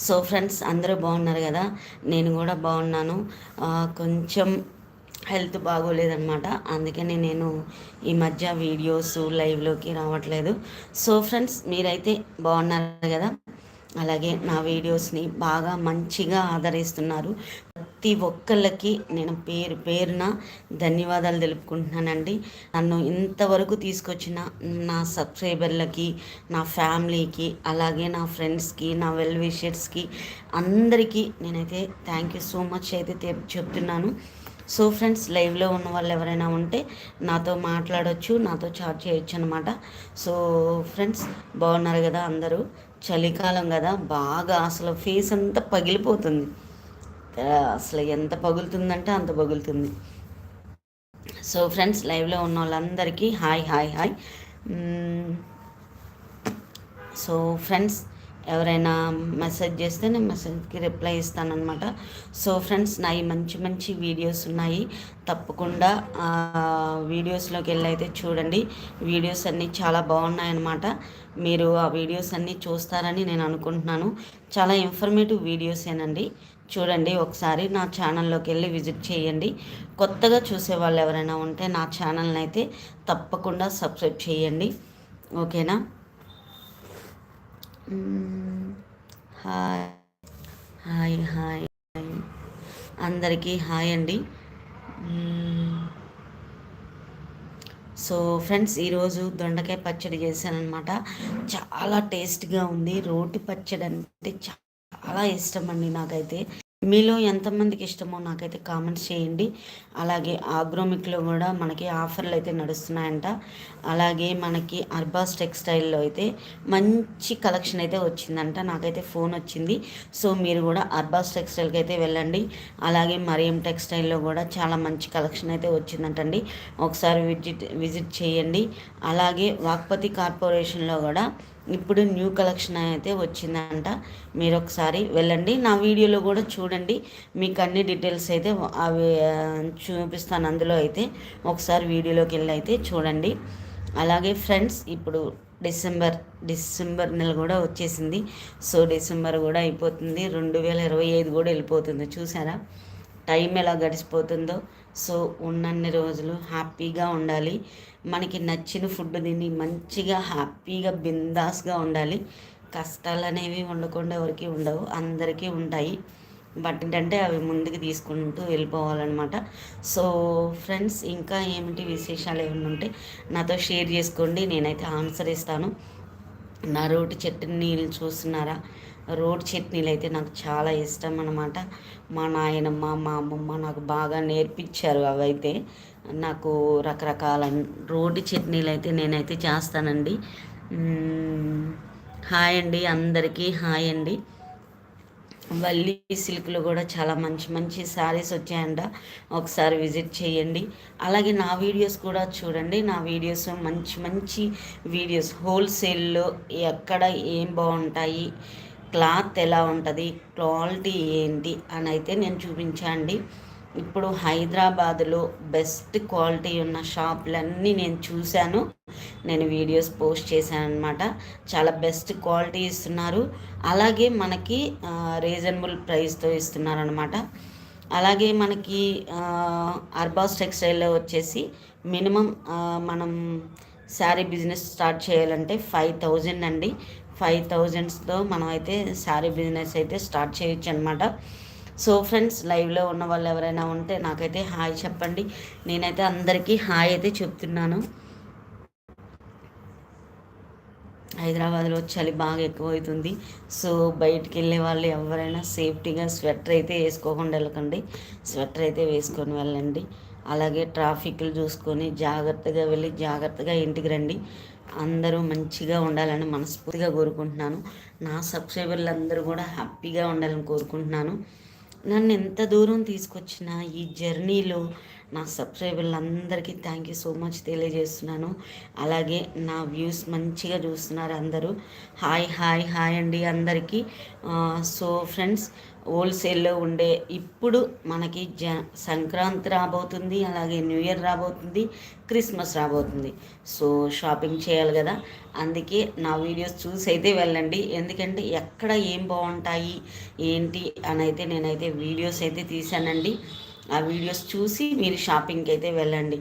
So friends అందరూ బాగున్నారు కదా? నేను కూడా బాగున్నాను. కొంచెం హెల్త్ బాగోలేదన్నమాట. అందుకనే నేను ఈ మధ్య వీడియోస్ లైవ్లోకి రావట్లేదు. సో ఫ్రెండ్స్ మీరైతే బాగున్నారు కదా? అలాగే నా వీడియోస్ని బాగా మంచిగా ఆదరిస్తున్నారు. ప్రతి ఒక్కళ్ళకి నేను పేరు పేరున ధన్యవాదాలు తెలుపుకుంటున్నానండి. నన్ను ఇంతవరకు తీసుకొచ్చిన నా సబ్స్క్రైబర్లకి నా ఫ్యామిలీకి అలాగే నా ఫ్రెండ్స్కి నా వెల్ విషర్స్కి అందరికీ నేనైతే థ్యాంక్ యూ సో మచ్ అయితే చెప్తున్నాను. సో ఫ్రెండ్స్ లైవ్లో ఉన్న వాళ్ళు ఎవరైనా ఉంటే నాతో మాట్లాడవచ్చు నాతో చాట్ చేయొచ్చు అనమాట సో ఫ్రెండ్స్ బాగున్నారు కదా అందరూ? చలికాలం కదా బాగా అసలు ఫేస్ అంతా పగిలిపోతుంది. అసలు ఎంత పగులుతుందంటే అంత పగులుతుంది. సో ఫ్రెండ్స్ లైవ్లో ఉన్న వాళ్ళందరికీ hi hi hi. So friends ఎవరైనా మెసేజ్ చేస్తే నేను మెసేజ్కి రిప్లై ఇస్తానమాట సో ఫ్రెండ్స్ నా ఈ మంచి మంచి వీడియోస్ ఉన్నాయి. తప్పకుండా వీడియోస్లోకి వెళ్ళి అయితే చూడండి. వీడియోస్ అన్నీ చాలా బాగున్నాయన్నమాట. మీరు ఆ వీడియోస్ అన్నీ చూస్తారని నేను అనుకుంటున్నాను. చాలా ఇన్ఫర్మేటివ్ వీడియోసేనండి. చూడండి ఒకసారి నా ఛానల్లోకి వెళ్ళి విజిట్ చేయండి. కొత్తగా చూసే వాళ్ళు ఎవరైనా ఉంటే నా ఛానల్ని అయితే తప్పకుండా సబ్స్క్రైబ్ చేయండి. ఓకేనా? హాయ్. Hi hi. అందరికీ హాయ్ అండి. సో ఫ్రెండ్స్ ఈరోజు దొండకాయ పచ్చడి చేశానమాట చాలా టేస్ట్గా ఉంది. రోటి పచ్చడి అంటే చాలా ఇష్టం అండి నాకైతే. మీలో ఎంతమందికి ఇష్టమో నాకైతే కామెంట్స్ చేయండి. అలాగే ఆగ్రోమిక్లో కూడా మనకి ఆఫర్లు అయితే నడుస్తున్నాయంట. అలాగే మనకి అర్బాస్ టెక్స్టైల్లో అయితే మంచి కలెక్షన్ అయితే వచ్చిందంట. నాకైతే ఫోన్ వచ్చింది. సో మీరు కూడా అర్బాస్ టెక్స్టైల్కి అయితే వెళ్ళండి. అలాగే మరియం టెక్స్టైల్లో కూడా చాలా మంచి కలెక్షన్ అయితే వచ్చిందంటండి. ఒకసారి విజిట్ విజిట్ చేయండి. అలాగే వాక్పతి కార్పొరేషన్లో కూడా ఇప్పుడు న్యూ కలెక్షన్ అయితే వచ్చిందంట. మీరు ఒకసారి వెళ్ళండి. నా వీడియోలో కూడా చూడండి. మీకు అన్ని డీటెయిల్స్ అయితే అవి చూపిస్తాను. అందులో అయితే ఒకసారి వీడియోలోకి వెళ్ళి అయితే చూడండి. అలాగే ఫ్రెండ్స్ ఇప్పుడు డిసెంబర్ డిసెంబర్ నెల కూడా వచ్చేసింది. సో డిసెంబర్ కూడా అయిపోతుంది. రెండు వేల ఇరవై ఐదు కూడా వెళ్ళిపోతుంది. చూసారా? టైం ఎలా గడిచిపోతుందో. సో ఉన్నన్ని రోజులు హ్యాపీగా ఉండాలి. మనకి నచ్చిన ఫుడ్ తిని మంచిగా హ్యాపీగా బిందాస్గా ఉండాలి. కష్టాలు అనేవి ఉండకుండా ఎవరికి ఉండవు అందరికీ ఉంటాయి. బట్ ఏంటంటే అవి ముందుకు తీసుకుంటూ వెళ్ళిపోవాలన్నమాట. సో ఫ్రెండ్స్ ఇంకా ఏమిటి విశేషాలు ఏమైనా ఉంటే నాతో షేర్ చేసుకోండి. నేనైతే ఆన్సర్ ఇస్తాను. నా రోటి నీళ్ళు చూస్తున్నారా? రోడ్ చట్నీలు అయితే నాకు చాలా ఇష్టం అనమాట మా నాయనమ్మ మా అమ్మమ్మ నాకు బాగా నేర్పించారు అవైతే. నాకు రకరకాల రోడ్డు చట్నీలు అయితే నేనైతే చేస్తానండి. హాయ్ అండి అందరికీ హాయ్ అండి. వల్లి సిల్క్లో కూడా చాలా మంచి మంచి శారీస్ వచ్చాయంట. ఒకసారి విజిట్ చేయండి. అలాగే నా వీడియోస్ కూడా చూడండి. నా వీడియోస్ మంచి మంచి వీడియోస్. హోల్సేల్లో ఎక్కడ ఏం బాగుంటాయి? క్లాత్ ఎలా ఉంటుంది? క్వాలిటీ ఏంటి? అని అయితే నేను చూపించండి ఇప్పుడు హైదరాబాద్లో బెస్ట్ క్వాలిటీ ఉన్న షాపులన్నీ నేను చూశాను. నేను వీడియోస్ పోస్ట్ చేశాను అనమాట చాలా బెస్ట్ క్వాలిటీ ఇస్తున్నారు. అలాగే మనకి రీజనబుల్ ప్రైస్తో ఇస్తున్నారు అనమాట అలాగే మనకి అర్బాస్ టెక్స్టైల్లో వచ్చేసి మినిమం మనం శారీ బిజినెస్ స్టార్ట్ చేయాలంటే ఫైవ్ థౌజండ్ అండి. ఫైవ్ థౌజండ్స్తో మనం అయితే శారీ బిజినెస్ అయితే స్టార్ట్ చేయొచ్చు అనమాట సో ఫ్రెండ్స్ లైవ్లో ఉన్న వాళ్ళు ఎవరైనా ఉంటే నాకైతే హాయ్ చెప్పండి. నేనైతే అందరికీ హాయ్ అయితే చెప్తున్నాను. హైదరాబాద్లో చలి బాగా ఎక్కువవుతుంది సో బయటికి వెళ్ళే వాళ్ళు ఎవరైనా సేఫ్టీగా స్వెటర్ అయితే వేసుకోకుండా వెళ్ళకండి. స్వెటర్ అయితే వేసుకొని వెళ్ళండి. అలాగే ట్రాఫిక్లు చూసుకొని జాగ్రత్తగా వెళ్ళి జాగ్రత్తగా ఇంటికి రండి. అందరూ మంచిగా ఉండాలని మనస్ఫూర్తిగా కోరుకుంటున్నాను. నా సబ్స్క్రైబర్లు అందరూ కూడా హ్యాపీగా ఉండాలని కోరుకుంటున్నాను. నన్ను ఎంత దూరం తీసుకొచ్చినా ఈ జర్నీలో నా సబ్స్క్రైబర్లందరికీ థ్యాంక్ యూ సో మచ్ తెలియజేస్తున్నాను. అలాగే నా వ్యూస్ మంచిగా చూస్తున్నారు అందరూ. హాయ్ హాయ్ హాయ్ అండి అందరికీ. సో ఫ్రెండ్స్ హోల్సేల్లో ఉండే ఇప్పుడు మనకి జ సంక్రాంతి రాబోతుంది అలాగే న్యూ ఇయర్ రాబోతుంది క్రిస్మస్ రాబోతుంది. సో షాపింగ్ చేయాలి కదా. అందుకే నా వీడియోస్ చూసి అయితే వెళ్ళండి. ఎందుకంటే ఎక్కడ ఏం బాగుంటాయి ఏంటి అని అయితే నేనైతే వీడియోస్ అయితే తీశానండి. ఆ వీడియోస్ చూసి మీరు షాపింగ్కి అయితే వెళ్ళండి.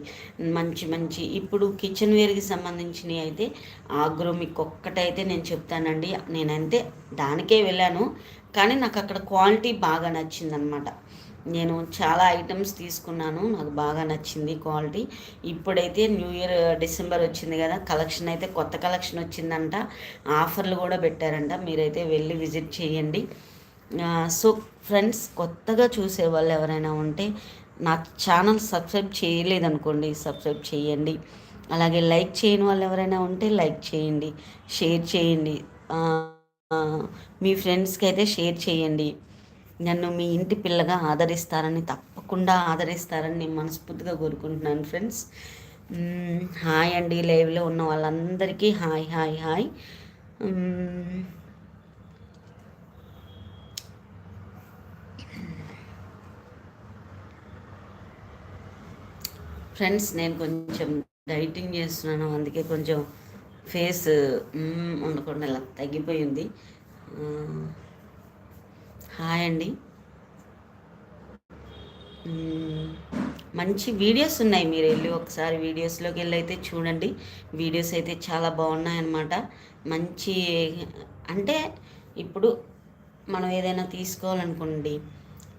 మంచి మంచి ఇప్పుడు కిచెన్ వేర్కి సంబంధించినవి అయితే ఆగ్రో మీకు ఒక్కటైతే నేను చెప్తానండి. నేనంతే దానికే వెళ్ళాను. కానీ నాకు అక్కడ క్వాలిటీ బాగా నచ్చిందనమాట నేను చాలా ఐటమ్స్ తీసుకున్నాను నాకు బాగా నచ్చింది క్వాలిటీ. ఇప్పుడైతే న్యూ ఇయర్ డిసెంబర్ వచ్చింది కదా కలెక్షన్ అయితే కొత్త కలెక్షన్ వచ్చిందంట. ఆఫర్లు కూడా పెట్టారంట మీరైతే వెళ్ళి విజిట్ చేయండి. సో ఫ్రెండ్స్ కొత్తగా చూసే వాళ్ళు ఎవరైనా ఉంటే నా ఛానల్ సబ్స్క్రైబ్ చేయలేదనుకోండి సబ్స్క్రైబ్ చేయండి. అలాగే లైక్ చేయని వాళ్ళు ఎవరైనా ఉంటే లైక్ చేయండి షేర్ చేయండి. మీ ఫ్రెండ్స్కి అయితే షేర్ చేయండి. నన్ను మీ ఇంటి పిల్లగా ఆదరిస్తారని తప్పకుండా ఆదరిస్తారని నేను మనస్ఫూర్తిగా కోరుకుంటున్నాను ఫ్రెండ్స్. హాయ్ అండి. లైవ్లో ఉన్న వాళ్ళందరికీ హాయ్ హాయ్ హాయ్. ఫ్రెండ్స్ నేను కొంచెం డైటింగ్ చేస్తున్నాను. అందుకే కొంచెం ఫేస్ ఉండకుండా ఇలా తగ్గిపోయింది. హాయ్ అండి. మంచి వీడియోస్ ఉన్నాయి. మీరు వెళ్ళి ఒకసారి వీడియోస్లోకి వెళ్ళి అయితే చూడండి. వీడియోస్ అయితే చాలా బాగున్నాయన్నమాట. మంచి అంటే ఇప్పుడు మనం ఏదైనా తీసుకోవాలనుకోండి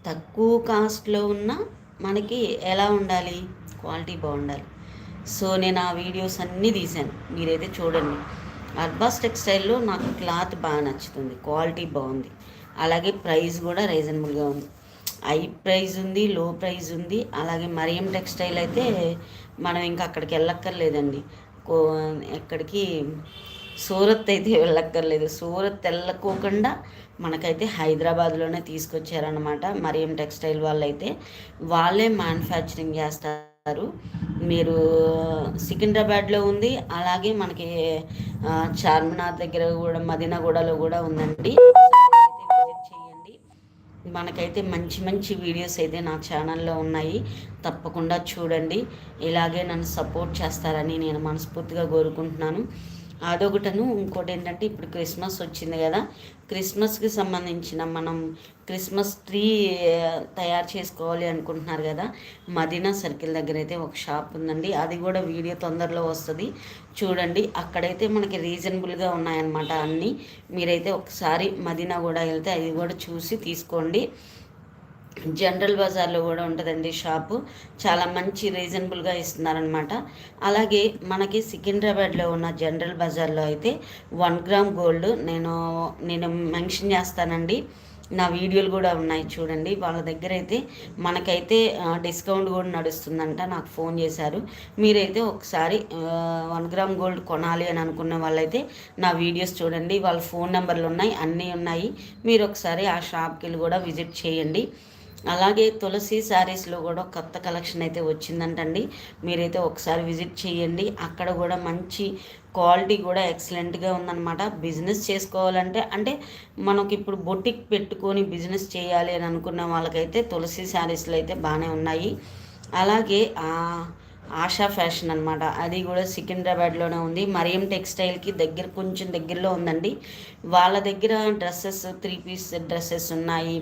తక్కువ కాస్ట్లో ఉన్న మనకి ఎలా ఉండాలి? క్వాలిటీ బాగుండాలి. సో నేను ఆ వీడియోస్ అన్నీ తీశాను. మీరైతే చూడండి. అర్బాస్ టెక్స్టైల్లో నాకు క్లాత్ బాగా నచ్చుతుంది. క్వాలిటీ బాగుంది. అలాగే ప్రైస్ కూడా రీజనబుల్గా ఉంది. హై ప్రైస్ ఉంది లో ప్రైస్ ఉంది. అలాగే మరియం టెక్స్టైల్ అయితే మనం ఇంకా అక్కడికి వెళ్ళక్కర్లేదండి. కో ఎక్కడికి సూరత్ అయితే వెళ్ళక్కర్లేదు. సూరత్ వెళ్ళకోకుండా మనకైతే హైదరాబాద్లోనే తీసుకొచ్చారనమాట మరియం టెక్స్టైల్ వాళ్ళు అయితే వాళ్ళే మ్యానుఫ్యాక్చరింగ్ చేస్తారు. మీరు సికింద్రాబాద్లో ఉంది. అలాగే మనకి చార్మినార్ దగ్గర కూడా మదీనాగూడలో కూడా ఉందండి. చేయండి. మనకైతే మంచి మంచి వీడియోస్ అయితే నా ఛానల్లో ఉన్నాయి. తప్పకుండా చూడండి. ఇలాగే నన్ను సపోర్ట్ చేస్తారని నేను మనస్ఫూర్తిగా కోరుకుంటున్నాను. అదొకటను ఇంకోటి ఏంటంటే ఇప్పుడు క్రిస్మస్ వచ్చింది కదా. క్రిస్మస్కి సంబంధించిన మనం క్రిస్మస్ ట్రీ తయారు చేసుకోవాలి అనుకుంటున్నారు కదా? మదీనా సర్కిల్ దగ్గర అయితే ఒక షాప్ ఉందండి. అది కూడా వీడియో తొందరలో వస్తుంది. చూడండి అక్కడైతే మనకి రీజనబుల్గా ఉన్నాయన్నమాట అన్నీ. మీరైతే ఒకసారి మదీనా కూడా వెళ్తే అది కూడా చూసి తీసుకోండి. జనరల్ బజార్లో కూడా ఉంటుందండి షాపు. చాలా మంచి రీజనబుల్గా ఇస్తున్నారనమాట అలాగే మనకి సికింద్రాబాద్లో ఉన్న జనరల్ బజార్లో అయితే వన్ గ్రామ్ గోల్డ్ నేను నేను మెన్షన్ చేస్తానండి. నా వీడియోలు కూడా ఉన్నాయి చూడండి. వాళ్ళ దగ్గర అయితే మనకైతే డిస్కౌంట్ కూడా నడుస్తుందంట. నాకు ఫోన్ చేశారు. మీరైతే ఒకసారి వన్ గ్రామ్ గోల్డ్ కొనాలి అని అనుకున్న వాళ్ళైతే నా వీడియోస్ చూడండి. వాళ్ళ ఫోన్ నెంబర్లు ఉన్నాయి అన్నీ ఉన్నాయి. మీరు ఒకసారి ఆ షాప్కి వెళ్ళి కూడా విజిట్ చేయండి. అలాగే తులసి శారీస్లో కూడా కొత్త కలెక్షన్ అయితే వచ్చిందంటండి. మీరైతే ఒకసారి విజిట్ చేయండి. అక్కడ కూడా మంచి క్వాలిటీ కూడా ఎక్సలెంట్గా ఉందన్నమాట. బిజినెస్ చేసుకోవాలంటే అంటే మనకి ఇప్పుడు బొటిక్ పెట్టుకొని బిజినెస్ చేయాలి అని అనుకున్న వాళ్ళకైతే తులసి శారీస్లో అయితే బాగానే ఉన్నాయి. అలాగే ఆశా ఫ్యాషన్ అనమాట అది కూడా సికింద్రాబాద్లోనే ఉంది. మరియం టెక్స్టైల్కి దగ్గర కొంచెం దగ్గరలో ఉందండి. వాళ్ళ దగ్గర డ్రెస్సెస్ త్రీ పీస్ డ్రెస్సెస్ ఉన్నాయి.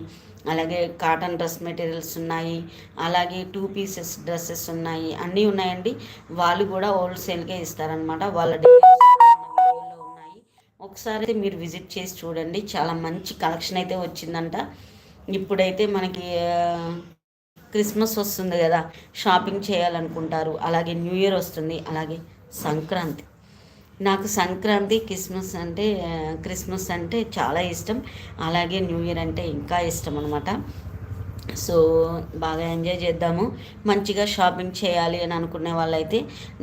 అలాగే కాటన్ డ్రెస్ మెటీరియల్స్ ఉన్నాయి అలాగే టూ పీసెస్ డ్రెస్సెస్ ఉన్నాయి అన్నీ ఉన్నాయండి. వాళ్ళు కూడా హోల్సేల్కే ఇస్తారనమాట వాళ్ళ ఉన్నాయి ఒకసారి మీరు విజిట్ చేసి చూడండి. చాలా మంచి కలెక్షన్ అయితే వచ్చిందంట. ఇప్పుడైతే మనకి క్రిస్మస్ వస్తుంది కదా షాపింగ్ చేయాలనుకుంటారు. అలాగే న్యూ ఇయర్ వస్తుంది అలాగే సంక్రాంతి. నాకు సంక్రాంతి క్రిస్మస్ అంటే క్రిస్మస్ అంటే చాలా ఇష్టం. అలాగే న్యూ ఇయర్ అంటే ఇంకా ఇష్టం అనమాట సో బాగా ఎంజాయ్ చేద్దాము. మంచిగా షాపింగ్ చేయాలి అని అనుకునే వాళ్ళైతే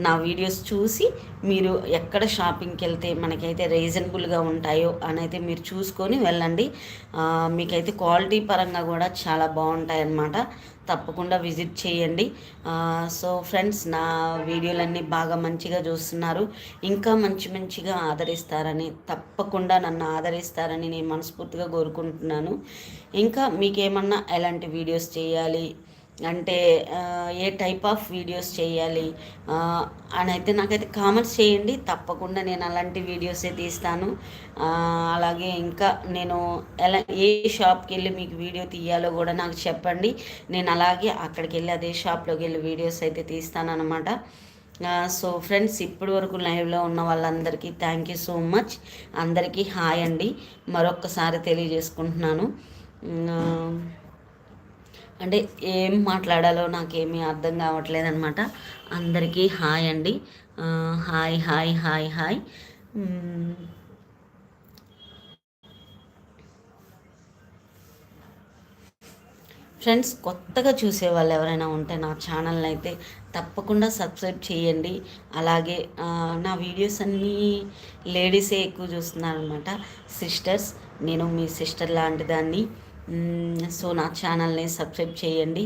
నా వీడియోస్ చూసి మీరు ఎక్కడ షాపింగ్కి వెళ్తే మనకైతే రీజనబుల్గా ఉంటాయో అని అయితే మీరు చూసుకొని వెళ్ళండి. మీకైతే క్వాలిటీ పరంగా కూడా చాలా బాగుంటాయి అన్నమాట తప్పకుండా విజిట్ చేయండి. సో ఫ్రెండ్స్ నా వీడియోలన్నీ బాగా మంచిగా చూస్తున్నారు. ఇంకా మంచి మంచిగా ఆదరిస్తారని తప్పకుండా నన్ను ఆదరిస్తారని నేను మనస్ఫూర్తిగా కోరుకుంటున్నాను. ఇంకా మీకేమన్నా ఎలాంటి వీడియోస్ చేయాలి అంటే ఏ టైప్ ఆఫ్ వీడియోస్ చేయాలి? అని అయితే నాకైతే కామెంట్స్ చేయండి. తప్పకుండా నేను అలాంటి వీడియోసే తీస్తాను. అలాగే ఇంకా నేను ఎలా ఏ షాప్కి వెళ్ళి మీకు వీడియో తీయాలో కూడా నాకు చెప్పండి. నేను అలాగే అక్కడికి వెళ్ళి అదే షాప్లోకి వెళ్ళి వీడియోస్ అయితే తీస్తాను అనమాట సో ఫ్రెండ్స్ ఇప్పటి వరకు లైవ్లో ఉన్న వాళ్ళందరికీ థ్యాంక్ యూ సో మచ్. అందరికీ హాయ్ అండి. మరొక్కసారి తెలియజేసుకుంటున్నాను. అంటే ఏం మాట్లాడాలో నాకేమీ అర్థం కావట్లేదు అనమాట అందరికీ హాయ్ అండి. Hi hi hi hi. Friends కొత్తగా చూసే వాళ్ళు ఎవరైనా ఉంటే నా ఛానల్ని అయితే తప్పకుండా సబ్స్క్రైబ్ చేయండి. అలాగే నా వీడియోస్ అన్నీ లేడీసే ఎక్కువ చూస్తున్నారనమాట సిస్టర్స్ నేను మీ సిస్టర్ లాంటి దాన్ని సో నా ఛానల్ని సబ్స్క్రైబ్ చేయండి.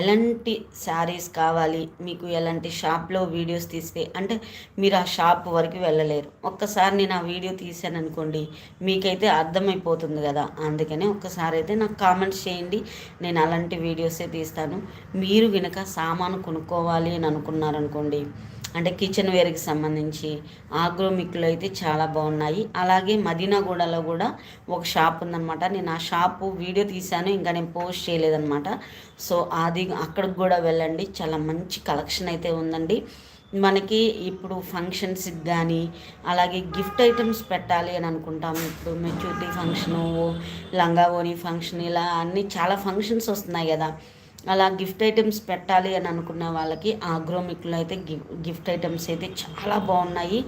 ఎలాంటి శారీస్ కావాలి? మీకు ఎలాంటి షాప్లో వీడియోస్ తీస్తే అంటే మీరు ఆ షాప్ వరకు వెళ్ళలేరు. ఒక్కసారి నేను ఆ వీడియో తీసాను అనుకోండి మీకైతే అర్థమైపోతుంది కదా. అందుకని ఒక్కసారి అయితే నాకు కామెంట్స్ చేయండి. నేను అలాంటి వీడియోసే తీస్తాను. మీరు వినక సామాను కొనుక్కోవాలి అని అనుకున్నారనుకోండి అంటే కిచెన్ వేర్కి సంబంధించి ఆగ్రోమిక్లు అయితే చాలా బాగున్నాయి. అలాగే మదీనాగూడలో కూడా ఒక షాప్ ఉందనమాట నేను ఆ షాపు వీడియో తీశాను ఇంకా నేను పోస్ట్ చేయలేదనమాట సో అది అక్కడికి కూడా వెళ్ళండి. చాలా మంచి కలెక్షన్ అయితే ఉందండి. మనకి ఇప్పుడు ఫంక్షన్స్కి కానీ అలాగే గిఫ్ట్ ఐటమ్స్ పెట్టాలి అని అనుకుంటాం. ఇప్పుడు మెచ్యూరిటీ ఫంక్షను లంగావోని ఫంక్షన్ ఇలా అన్నీ చాలా ఫంక్షన్స్ వస్తున్నాయి కదా. అలా గిఫ్ట్ ఐటమ్స్ పెట్టాలి అని అనుకున్న వాళ్ళకి ఆగ్రోమిక్లో అయితే గిఫ్ట్ ఐటమ్స్ అయితే చాలా బాగున్నాయి.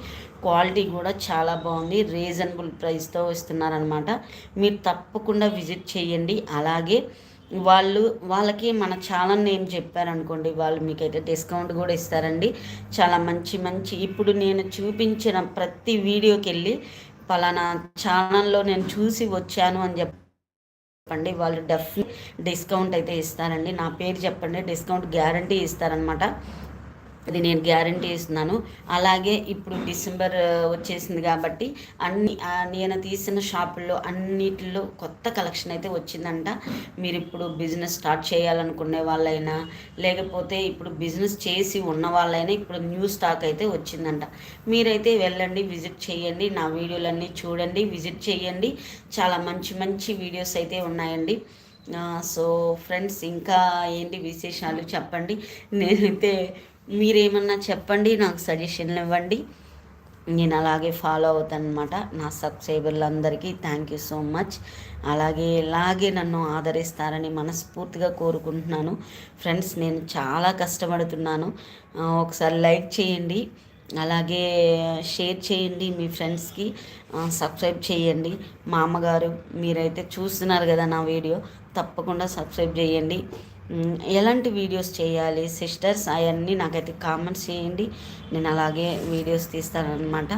క్వాలిటీ కూడా చాలా బాగుంది. రీజనబుల్ ప్రైస్తో ఇస్తున్నారనమాట మీరు తప్పకుండా విజిట్ చేయండి. అలాగే వాళ్ళు వాళ్ళకి మన ఛానల్ నేమ్ చెప్పారనుకోండి వాళ్ళు మీకైతే డిస్కౌంట్ కూడా ఇస్తారండి. చాలా మంచి మంచి ఇప్పుడు నేను చూపించిన ప్రతి వీడియోకి వెళ్ళి పలానా ఛానల్లో నేను చూసి వచ్చాను అని చెప్పి చెప్పండి. వాళ్ళు డెఫ్ డిస్కౌంట్ అయితే ఇస్తారండి. నా పేరు చెప్పండి. డిస్కౌంట్ గ్యారంటీ ఇస్తారనమాట అది నేను గ్యారంటీ ఇస్తున్నాను. అలాగే ఇప్పుడు డిసెంబర్ వచ్చేసింది కాబట్టి అన్ని నేను తీసిన షాపుల్లో అన్నిటిలో కొత్త కలెక్షన్ అయితే వచ్చిందంట. మీరు ఇప్పుడు బిజినెస్ స్టార్ట్ చేయాలనుకునే వాళ్ళైనా లేకపోతే ఇప్పుడు బిజినెస్ చేసి ఉన్న వాళ్ళైనా ఇప్పుడు న్యూ స్టాక్ అయితే వచ్చిందంట. మీరైతే వెళ్ళండి విజిట్ చేయండి నా వీడియోలన్నీ చూడండి విజిట్ చేయండి. చాలా మంచి మంచి వీడియోస్ అయితే ఉన్నాయండి. సో ఫ్రెండ్స్ ఇంకా ఏంటి విశేషాలు చెప్పండి? నేనైతే మీరేమన్నా చెప్పండి నాకు సజెషన్లు ఇవ్వండి. నేను అలాగే ఫాలో అవుతాను అనమాట నా సబ్స్క్రైబర్లందరికీ థ్యాంక్ యూ సో మచ్ అలాగే ఇలాగే నన్ను ఆదరిస్తారని మనస్ఫూర్తిగా కోరుకుంటున్నాను. ఫ్రెండ్స్ నేను చాలా కష్టపడుతున్నాను. ఒకసారి లైక్ చేయండి. అలాగే షేర్ చేయండి మీ ఫ్రెండ్స్కి సబ్స్క్రైబ్ చేయండి. మా అమ్మగారు మీరైతే చూస్తున్నారు కదా నా వీడియో తప్పకుండా సబ్స్క్రైబ్ చేయండి. ఎలాంటి వీడియోస్ చేయాలి? సిస్టర్స్ అవన్నీ నాకైతే కామెంట్స్ చేయండి. నేను అలాగే వీడియోస్ తీస్తానమాట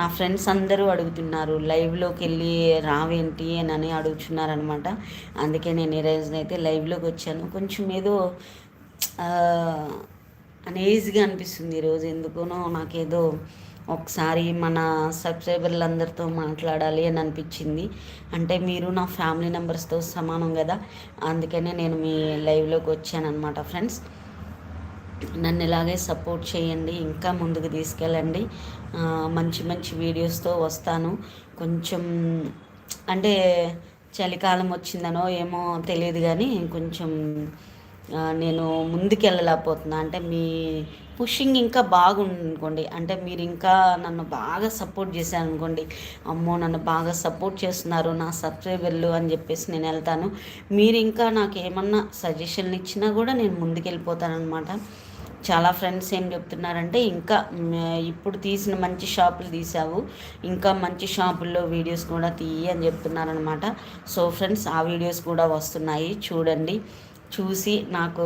నా ఫ్రెండ్స్ అందరూ అడుగుతున్నారు లైవ్లోకి వెళ్ళి రావేంటి అని అడుగుతున్నారనమాట అందుకే నేను ఈ రోజునైతే లైవ్లోకి వచ్చాను. కొంచెం ఏదో అనేజ్గా అనిపిస్తుంది ఈరోజు ఎందుకునో నాకేదో ఒకసారి మన సబ్స్క్రైబర్లందరితో మాట్లాడాలి అని అనిపించింది. అంటే మీరు నా ఫ్యామిలీ మెంబర్స్తో సమానం కదా? అందుకనే నేను మీ లైవ్లోకి వచ్చానమాట ఫ్రెండ్స్. నన్ను ఇలాగే సపోర్ట్ చేయండి ఇంకా ముందుకు తీసుకెళ్ళండి. మంచి మంచి వీడియోస్తో వస్తాను. కొంచెం అంటే చలికాలం వచ్చిందనో ఏమో తెలియదు కానీ కొంచెం నేను ముందుకెళ్ళలేకపోతున్నా. అంటే మీ పుషింగ్ ఇంకా బాగుందనుకోండి. అంటే మీరు ఇంకా నన్ను బాగా సపోర్ట్ చేశాను అనుకోండి అమ్మో నన్ను బాగా సపోర్ట్ చేస్తున్నారు నా సబ్స్క్రైబర్లు అని చెప్పేసి నేను వెళ్తాను. మీరు ఇంకా నాకు ఏమన్నా సజెషన్లు ఇచ్చినా కూడా నేను ముందుకెళ్ళిపోతానమాట చాలా ఫ్రెండ్స్ ఏం చెప్తున్నారంటే ఇంకా ఇప్పుడు తీసిన మంచి షాపులు తీసావు ఇంకా మంచి షాపుల్లో వీడియోస్ కూడా తీయి అని చెప్తున్నారనమాట సో ఫ్రెండ్స్ ఆ వీడియోస్ కూడా వస్తున్నాయి. చూడండి. చూసి నాకు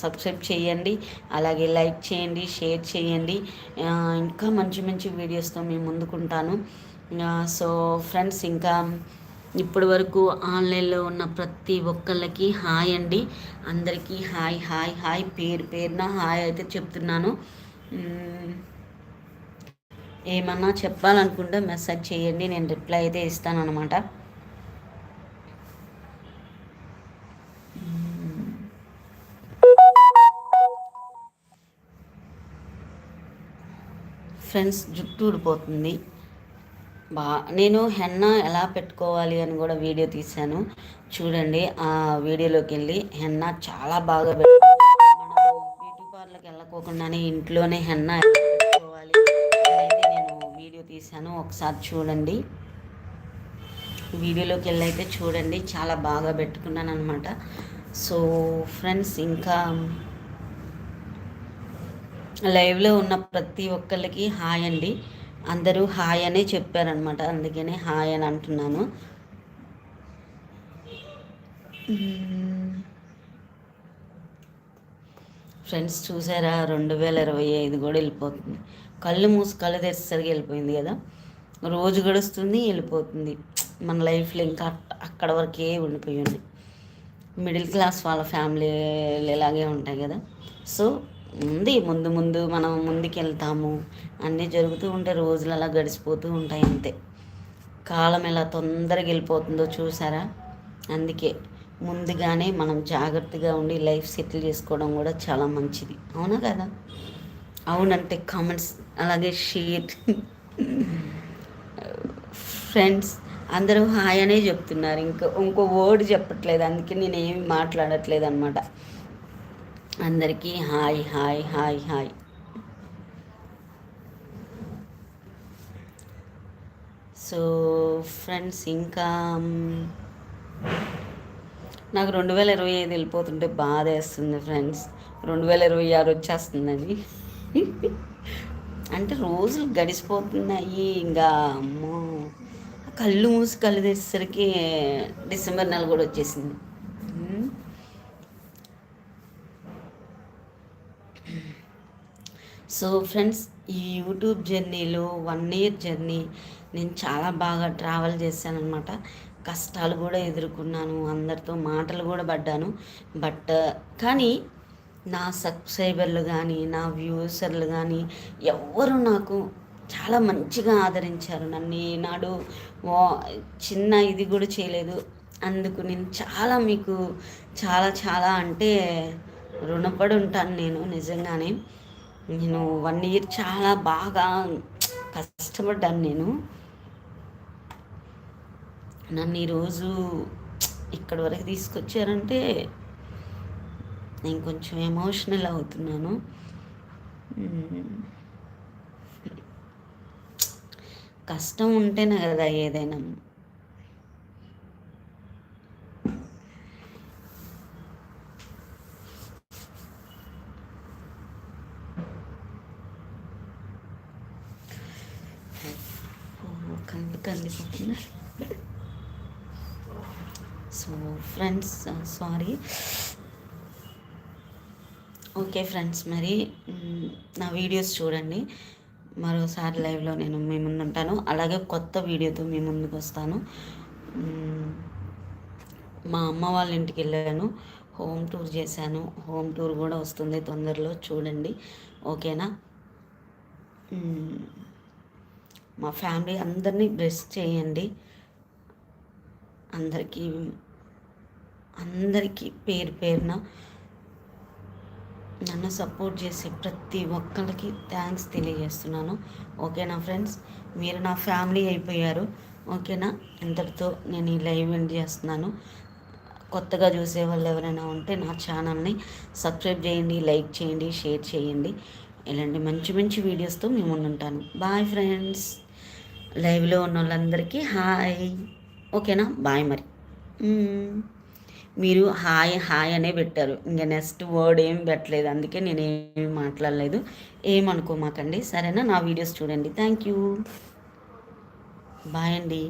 సబ్స్క్రైబ్ చేయండి అలాగే లైక్ చేయండి షేర్ చేయండి. ఇంకా మంచి మంచి వీడియోస్తో మేము ముందుకుంటాను. సో ఫ్రెండ్స్ ఇంకా ఇప్పటి వరకు ఆన్లైన్లో ఉన్న ప్రతి ఒక్కళ్ళకి హాయ్ అండి. అందరికీ హాయ్ హాయ్ హాయ్. పేరు పేరున హాయ్ అయితే చెప్తున్నాను. ఏమన్నా చెప్పాలనుకుంటే మెసేజ్ చేయండి నేను రిప్లై అయితే ఇస్తాను అనమాట ఫ్రెండ్స్ జుట్టు ఊడిపోతుంది. బా నేను హెన్న ఎలా పెట్టుకోవాలి అని కూడా వీడియో తీశాను. చూడండి ఆ వీడియోలోకి వెళ్ళి హెన్న చాలా బాగా పెట్టు మనం బ్యూటీ పార్లర్కి వెళ్ళకోకుండానే ఇంట్లోనే హెన్న పెట్టుకోవాలి అయితే నేను వీడియో తీశాను. ఒకసారి చూడండి. వీడియోలోకి వెళ్ళి అయితే చూడండి చాలా బాగా పెట్టుకున్నాను అనమాట సో ఫ్రెండ్స్ ఇంకా లైవ్లో ఉన్న ప్రతి ఒక్కళ్ళకి హాయ్ అండి. అందరూ హాయ్ అనే చెప్పారనమాట అందుకనే హాయ్ అని అంటున్నాను. ఫ్రెండ్స్ చూసారా? రెండు వేల ఇరవై ఐదు కూడా వెళ్ళిపోతుంది. కళ్ళు మూసి కళ్ళు తెరిచేసరికి వెళ్ళిపోయింది కదా? రోజు గడుస్తుంది వెళ్ళిపోతుంది. మన లైఫ్లో ఇంకా అక్కడ వరకే ఉండిపోయి ఉంది. మిడిల్ క్లాస్ వాళ్ళ ఫ్యామిలీ ఇలాగే ఉంటాయి కదా? సో ఉంది. ముందు ముందు మనం ముందుకెళ్తాము. అన్నీ జరుగుతూ ఉంటే రోజులు అలా గడిచిపోతూ ఉంటాయి అంతే. కాలం ఎలా తొందరగా వెళ్ళిపోతుందో చూసారా? అందుకే ముందుగానే మనం జాగ్రత్తగా ఉండి లైఫ్ సెటిల్ చేసుకోవడం కూడా చాలా మంచిది. అవునా కదా? అవునంటే కామెంట్స్ అలాగే షేర్. ఫ్రెండ్స్ అందరూ హాయ్ అనే చెప్తున్నారు. ఇంకా ఇంకో వర్డ్ చెప్పట్లేదు. అందుకే నేను ఏమి మాట్లాడట్లేదు అనమాట అందరికీ hi hi hi hi. So friends ఇంకా నాకు రెండు వేల ఇరవై ఐదు వెళ్ళిపోతుంటే బాధ వేస్తుంది ఫ్రెండ్స్. రెండు వేల ఇరవై ఆరు వచ్చేస్తుందని అంటే రోజులు గడిచిపోతున్నాయి. ఇంకా అమ్మో కళ్ళు మూసి కళ్ళు తెచ్చేసరికి డిసెంబర్ నెల కూడా వచ్చేసింది. సో ఫ్రెండ్స్ ఈ యూట్యూబ్ జర్నీలో వన్ ఇయర్ జర్నీ నేను చాలా బాగా ట్రావెల్ చేశానమాట కష్టాలు కూడా ఎదుర్కొన్నాను అందరితో మాటలు కూడా పడ్డాను. బట్ కానీ నా సబ్స్క్రైబర్లు కానీ నా వ్యూసర్లు కానీ ఎవ్వరు నాకు చాలా మంచిగా ఆదరించారు. నన్ను ఈనాడు చిన్న ఇది కూడా చేయలేదు. అందుకు నేను చాలా మీకు చాలా చాలా అంటే రుణపడి ఉంటాను నేను నిజంగానే. నేను వన్ ఇయర్ చాలా బాగా కష్టపడ్డాను నేను. నన్ను ఈరోజు ఇక్కడి వరకు తీసుకొచ్చారంటే నేను కొంచెం ఎమోషనల్ అవుతున్నాను. కష్టం ఉంటేనే కదా ఏదైనా. కందిపోతుంది so friends sorry okay friends మరి నా వీడియోస్ చూడండి. మరోసారి లైవ్లో నేను మీ ముందు ఉంటాను అలాగే కొత్త వీడియోతో మీ ముందుకు వస్తాను. మా అమ్మ వాళ్ళ ఇంటికి వెళ్ళాను. హోమ్ టూర్ చేశాను. హోమ్ టూర్ కూడా వస్తుంది తొందరలో. చూడండి. ఓకేనా మా ఫ్యామిలీ అందరినీ బ్లెస్ చేయండి. అందరికీ అందరికీ పేరు పేరున నన్ను సపోర్ట్ చేసే ప్రతి ఒక్కరికి థ్యాంక్స్ తెలియజేస్తున్నాను. ఓకేనా ఫ్రెండ్స్? మీరు నా ఫ్యామిలీ అయిపోయారు. ఓకేనా? ఇంతటితో నేను ఈ లైవ్ ఎండ్ చేస్తున్నాను. కొత్తగా చూసే వాళ్ళు ఎవరైనా ఉంటే నా ఛానల్ని సబ్స్క్రైబ్ చేయండి లైక్ చేయండి షేర్ చేయండి. ఇలాంటి మంచి మంచి వీడియోస్తో మేము ఉంటాను బాయ్ ఫ్రెండ్స్ లైవ్లో ఉన్న వాళ్ళందరికీ హాయ్ ఓకేనా? బాయ్ మరి. Hmm. మీరు హాయ్ హాయ్ అనే పెట్టారు. ఇంకా నెక్స్ట్ వర్డ్ ఏం పెట్టలేదు. అందుకే నేను ఏమి మాట్లాడలేదు. ఏమనుకోమాకండి. సరేనా? నా వీడియోస్ చూడండి. థ్యాంక్ యూ బాయ్ అండి.